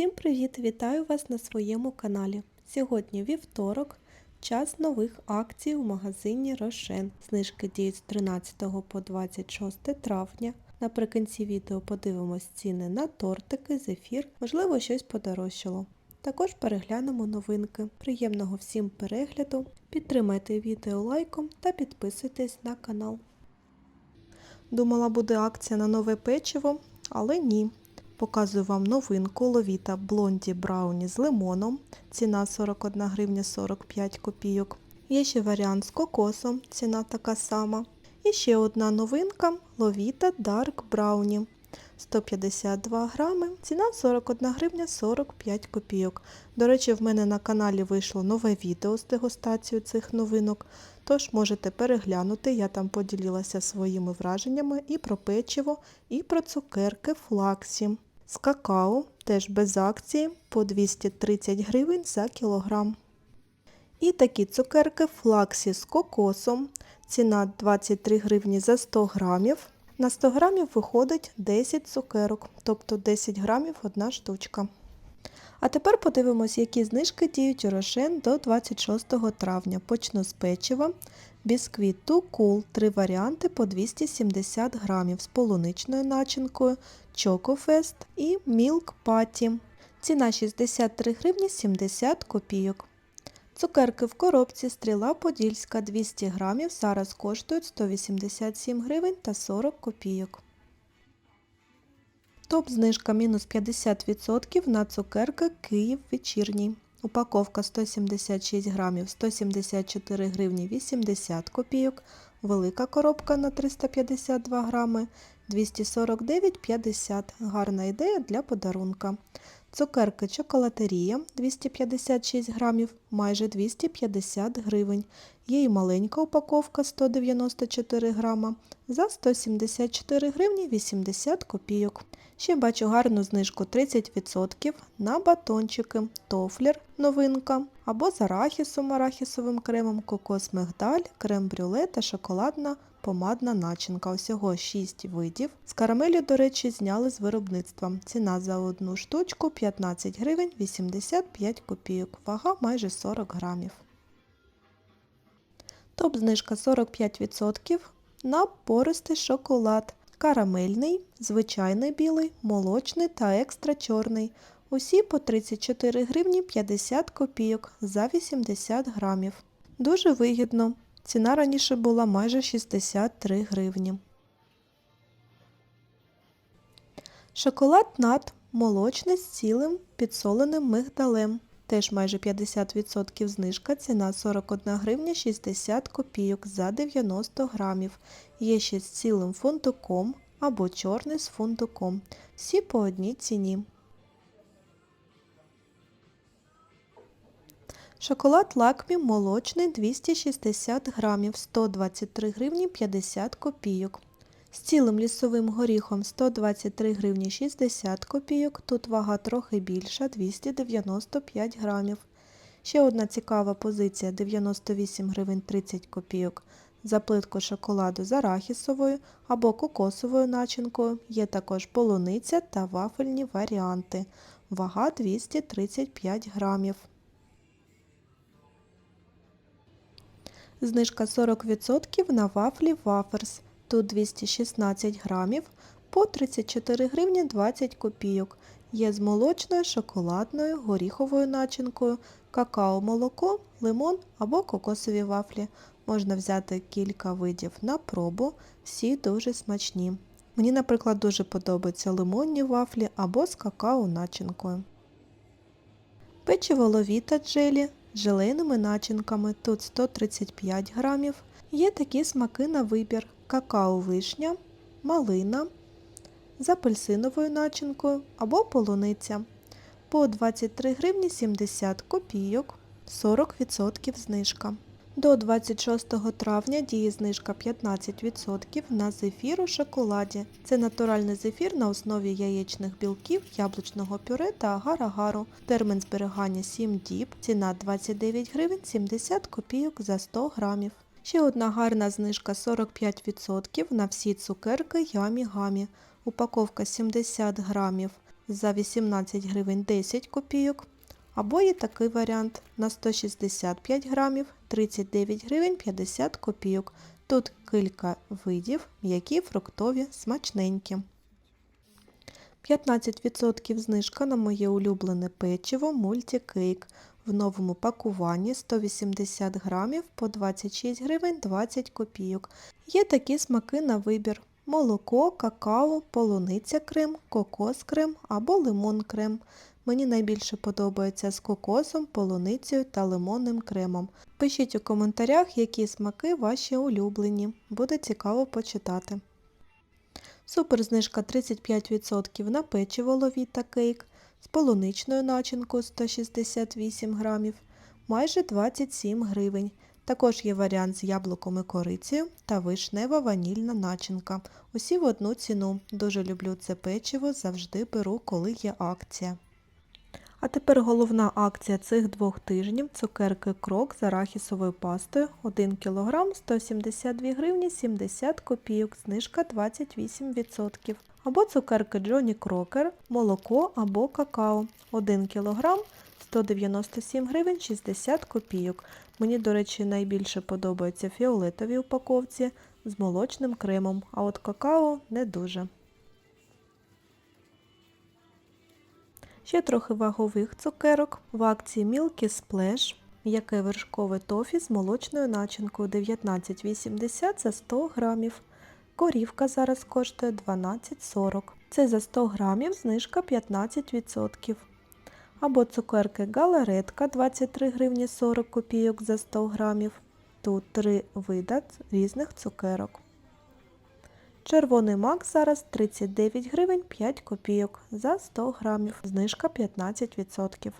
Всім привіт! Вітаю вас на своєму каналі. Сьогодні вівторок, час нових акцій у магазині Рошен. Знижки діють з 13 по 26 травня. Наприкінці відео подивимось ціни на тортики, зефір, можливо, щось подорожчало. Також переглянемо новинки. Приємного всім перегляду. Підтримайте відео лайком та підписуйтесь на канал. Думала, буде акція на нове печиво, але ні. Показую вам новинку ловіта блонді брауні з лимоном. Ціна 41 гривня 45 копійок. Є ще варіант з кокосом, ціна така сама. І ще одна новинка ловіта Dark Brownie. 152 грами, ціна 41 гривня 45 копійок. До речі, в мене на каналі вийшло нове відео з дегустацією цих новинок, тож можете переглянути, я там поділилася своїми враженнями і про печиво, і про цукерки флаксі. З какао, теж без акції, по 230 гривень за кілограм. І такі цукерки флаксі з кокосом. Ціна 23 гривні за 100 грамів. На 100 грамів виходить 10 цукерок, тобто 10 грамів одна штучка. А тепер подивимось, які знижки діють у Рошен до 26 травня. Почну з печива. Бісквіт Too Cool, три варіанти по 270 грамів з полуничною начинкою, Чокофест і Milk Patty. Ціна 63 гривні 70 копійок. Цукерки в коробці стріла Подільська 200 грамів зараз коштують 187 гривень та 40 копійок. Топ знижка мінус 50% на цукерки Київ вечірній. Упаковка 176 грамів 174 гривні 80 копійок. Велика коробка на 352 грами 249,50. Гарна ідея для подарунка. Цукерки чоколатерія 256 грамів, майже 250 гривень. І маленька упаковка 194 грама за 174 гривні 80 копійок. Ще бачу гарну знижку 30% на батончики, тофлер, новинка, або з арахісом, арахісовим кремом, кокос мигдаль, крем-брюле та шоколадна помадна начинка. Усього 6 видів. З карамелі, до речі, зняли з виробництва. Ціна за одну штучку 15 гривень 85 копійок. Вага майже 40 грамів. Топ знижка 45% на пористий шоколад. Карамельний, звичайний білий, молочний та екстра чорний. Усі по 34 гривні 50 копійок за 80 грамів. Дуже вигідно. Ціна раніше була майже 63 гривні. Шоколад нат молочний з цілим підсоленим мигдалем. Теж майже 50% знижка, ціна 41 гривня 60 копійок за 90 грамів. Є ще з цілим фундуком або чорний з фундуком. Всі по одній ціні. Шоколад лакмі молочний 260 грамів 123 гривні 50 копійок. З цілим лісовим горіхом 123 гривні 60 копійок, тут вага трохи більша 295 грамів. Ще одна цікава позиція 98 гривень 30 копійок. За плитку шоколаду з арахісовою або кокосовою начинкою. Є також полуниця та вафельні варіанти. Вага 235 грамів. Знижка 40% на вафлі Ваферс. Тут 216 грамів по 34 гривні 20 копійок. Є з молочною, шоколадною, горіховою начинкою, какао-молоко, лимон або кокосові вафлі. Можна взяти кілька видів на пробу, всі дуже смачні. Мені, наприклад, дуже подобаються лимонні вафлі або з какао-начинкою. Печиво ловіта джелі з желейними начинками. Тут 135 грамів. Є такі смаки на вибір: какао-вишня, малина з апельсиновою начинкою або полуниця. По 23 гривні 70 копійок, 40% знижка. До 26 травня діє знижка 15% на зефір у шоколаді. Це натуральний зефір на основі яєчних білків, яблучного пюре та агар-агару. Термін зберігання 7 діб, ціна 29 гривень 70 копійок за 100 грамів. Ще одна гарна знижка 45% на всі цукерки Ямі Гамі. Упаковка 70 грамів за 18 гривень 10 копійок. Або є такий варіант на 165 грамів 39 гривень 50 копійок. Тут кілька видів, м'які, фруктові, смачненькі. 15% знижка на моє улюблене печиво мультикейк. В новому пакуванні 180 грамів по 26 гривень 20 копійок. Є такі смаки на вибір. Молоко, какао, полуниця крем, кокос крем або лимон крем. Мені найбільше подобається з кокосом, полуницею та лимонним кремом. Пишіть у коментарях, які смаки ваші улюблені. Буде цікаво почитати. Суперзнижка 35% на печиво ловіта кейк з полуничною начинкою 168 грамів, майже 27 гривень. Також є варіант з яблуком і корицею та вишнева ванільна начинка. Усі в одну ціну. Дуже люблю це печиво, завжди беру, коли є акція. А тепер головна акція цих двох тижнів – цукерки крок з арахісовою пастою 1 кг 172 гривні 70 копійок, знижка 28%. Або цукерки Джоні Крокер, молоко або какао 1 кг 197 гривень 60 копійок. Мені, до речі, найбільше подобаються фіолетові упаковці з молочним кремом, а от какао не дуже. Ще трохи вагових цукерок. В акції Milky Splash, м'яке вершкове тофі з молочною начинкою 19,80 за 100 грамів. Корівка зараз коштує 12,40. Це за 100 грамів знижка 15%. Або цукерки галаретка 23 гривні 40 копійок за 100 грамів. Тут три вида різних цукерок. Червоний мак зараз 39 гривень 5 копійок за 100 грамів, знижка 15%.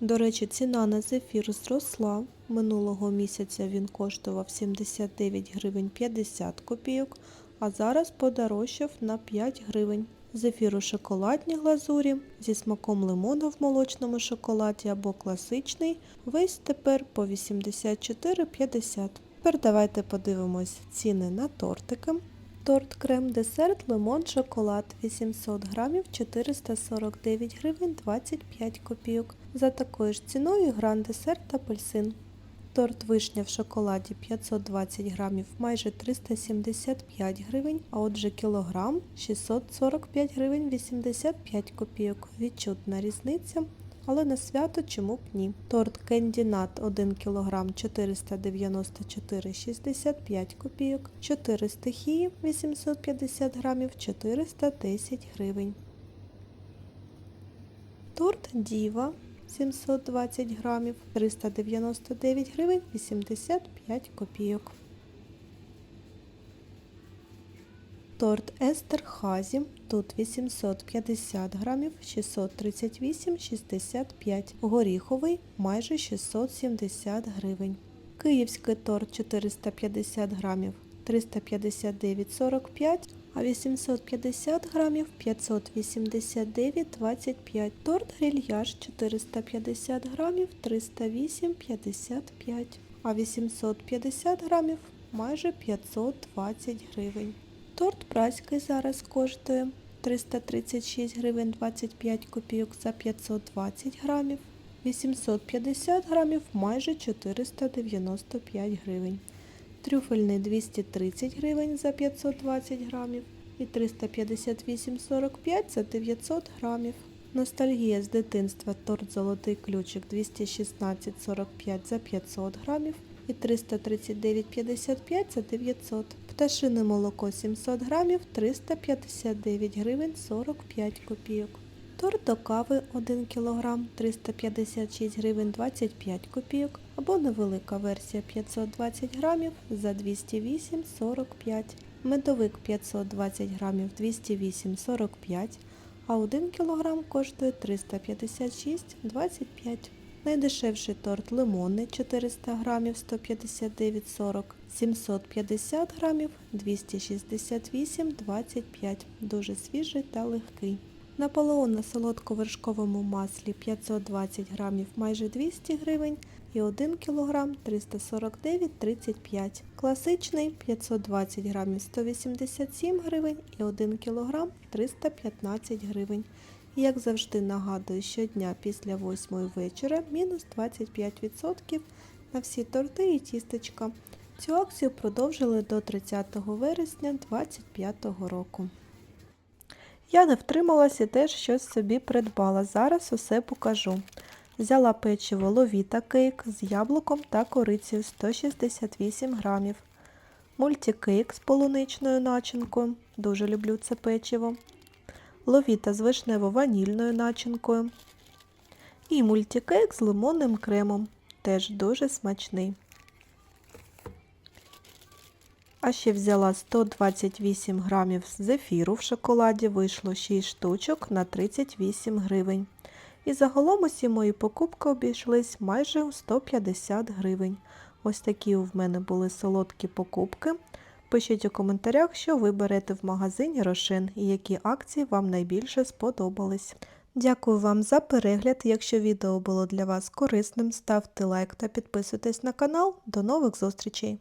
До речі, ціна на зефір зросла. Минулого місяця він коштував 79 гривень 50 копійок, а зараз подорожчав на 5 гривень. Зефір у шоколадній глазурі зі смаком лимону в молочному шоколаді або класичний, весь тепер по 84,50. Тепер давайте подивимось ціни на тортики. Торт крем десерт лимон шоколад 800 грамів 449 гривень 25 копійок. За такою ж ціною гран десерт апельсин. Торт вишня в шоколаді 520 грамів майже 375 гривень, а отже кілограм 645 гривень 85 копійок. Відчутна різниця. Але на свято чому б ні. Торт Nut 1 кг 494,65 копійок, 4 стихії 850 грамів 410 гривень. Торт Діва 720 грамів 399 гривень 85 копійок. Торт Естер Хазі, тут 850 грамів 638,65, горіховий майже 670 гривень. Київський торт 450 грамів 359,45, а 850 грамів 589,25. Торт грильяж 450 грамів 308,55, а 850 грамів майже 520 гривень. Торт праський зараз коштує 336 гривень 25 копійок за 520 грамів, 850 грамів майже 495 гривень. Трюфельний 230 гривень за 520 грамів і 358,45 за 900 грамів. Ностальгія з дитинства торт Золотий ключик 216,45 за 500 грамів і 339,55 за 900. Пташине молоко 700 грамів 359 гривень 45 копійок. Торт до кави 1 кг 356 гривень 25 копійок або невелика версія 520 грамів за 208,45. Медовик 520 грамів 208,45, а 1 кг коштує 356,25. Найдешевший торт лимонний 400 грамів 159,40, 750 грамів 268,25. Дуже свіжий та легкий. Наполеон на солодковершковому маслі 520 грамів майже 200 гривень і 1 кг 349,35 Класичний 520 грамів 187 гривень і 1 кг 315 гривень. І, Як завжди нагадую, щодня після 8 вечора мінус 25% на всі торти і тістечка. Цю акцію продовжили до 30 вересня 2025 року. Я не втрималася і теж щось собі придбала. Зараз усе покажу. Взяла печиво ловіта кейк з яблуком та корицею 168 грамів. Мультикейк з полуничною начинкою. Дуже люблю це печиво. Ловіта з вишнево-ванільною начинкою. І мультикейк з лимонним кремом. Теж дуже смачний. А ще взяла 128 грамів зефіру в шоколаді, вийшло 6 штучок на 38 гривень. І загалом усі мої покупки обійшлись майже у 150 гривень. Ось такі в мене були солодкі покупки. Пишіть у коментарях, що ви берете в магазині Рошен і які акції вам найбільше сподобались. Дякую вам за перегляд. Якщо відео було для вас корисним, ставте лайк та підписуйтесь на канал. До нових зустрічей!